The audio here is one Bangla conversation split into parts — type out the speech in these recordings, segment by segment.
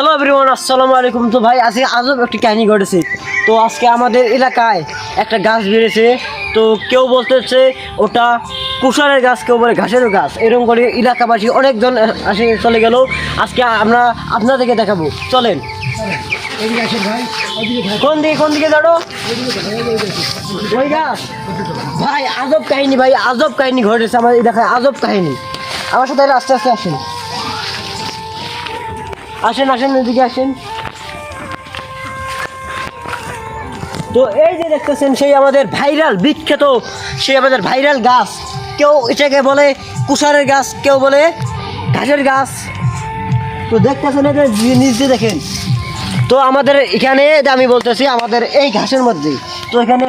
হ্যালো এভরিওয়ান আসসালামু আলাইকুম তো ভাই, আজকে আজব একটি কাহিনী ঘটেছে। তো আজকে আমাদের এলাকায় একটা গাছ বেড়েছে। তো কেউ বলতেছে ওটা কুষারের গাছ, কেউ বলে ঘাসের গাছ। এরকম করে এলাকাবাসী অনেকজন আসে, চলে গেল। আজকে আমরা আপনাদেরকে দেখাবো। চলেন। কোন দিকে কোন দিকে দাঁড়ো ওই গাছ। ভাই, আজব কাহিনী, ভাই, আজব কাহিনী ঘটেছে। আমাদের এলাকায় আজব কাহিনী। আমার সাথে আস্তে আস্তে আসেন। আসেন আসেন, এদিকে আসেন। তো এই যে দেখতেছেন, সেই আমাদের ভাইরাল, বিখ্যাত, সেই আমাদের ভাইরাল গাছ। কেউ এটাকে বলে কুষারের গাছ, কেউ বলে ঘাসের গাছ। তো দেখতেছেন এটা, নিজে দেখেন। তো আমাদের এখানে আমি বলতেছি, আমাদের এই ঘাসের মধ্যে তো এখানে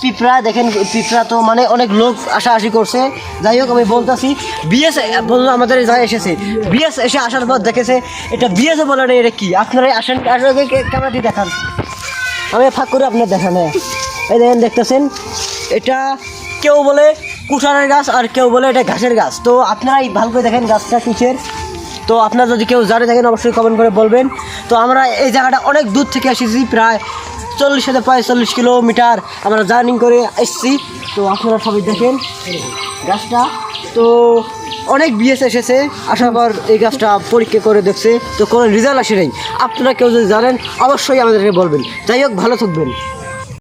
পিঁপড়া, দেখেন পিঁপড়া তো মানে অনেক লোক আশাআশি করছে। যাই হোক, আমি বলতেছি, বিএস, বলল আমাদের জায়গায় এসেছে। বিএস এসে আসার পর দেখেছে, এটা বিএস বলে না, এটা কি? আপনারা আসেন ক্যামেরা দেখান। আমি ফাঁক করে আপনার দেখান হ্যাঁ। এই দেখেন, দেখতেছেন? এটা কেউ বলে কুষারের গাছ, আর কেউ বলে এটা ঘাসের গাছ। তো আপনারাই ভালো করে দেখেন গাছটা কিসের। তো আপনারা যদি কেউ জানে থাকেন, অবশ্যই কমেন্ট করে বলবেন। তো আমরা এই জায়গাটা অনেক দূর থেকে এসেছি, প্রায় চল্লিশ হাজার পঁয়তাল্লিশ কিলোমিটার আমরা জার্নিং করে এসেছি। তো আপনারা সবাই দেখেন গাছটা। তো অনেক বিএস এসেছে আসার পর এই গাছটা পরীক্ষা করে দেখছে। তো কোনো রেজাল্ট আসে নেই। আপনারা কেউ যদি জানেন, অবশ্যই আমাদেরকে বলবেন। যাই হোক, ভালো থাকবেন।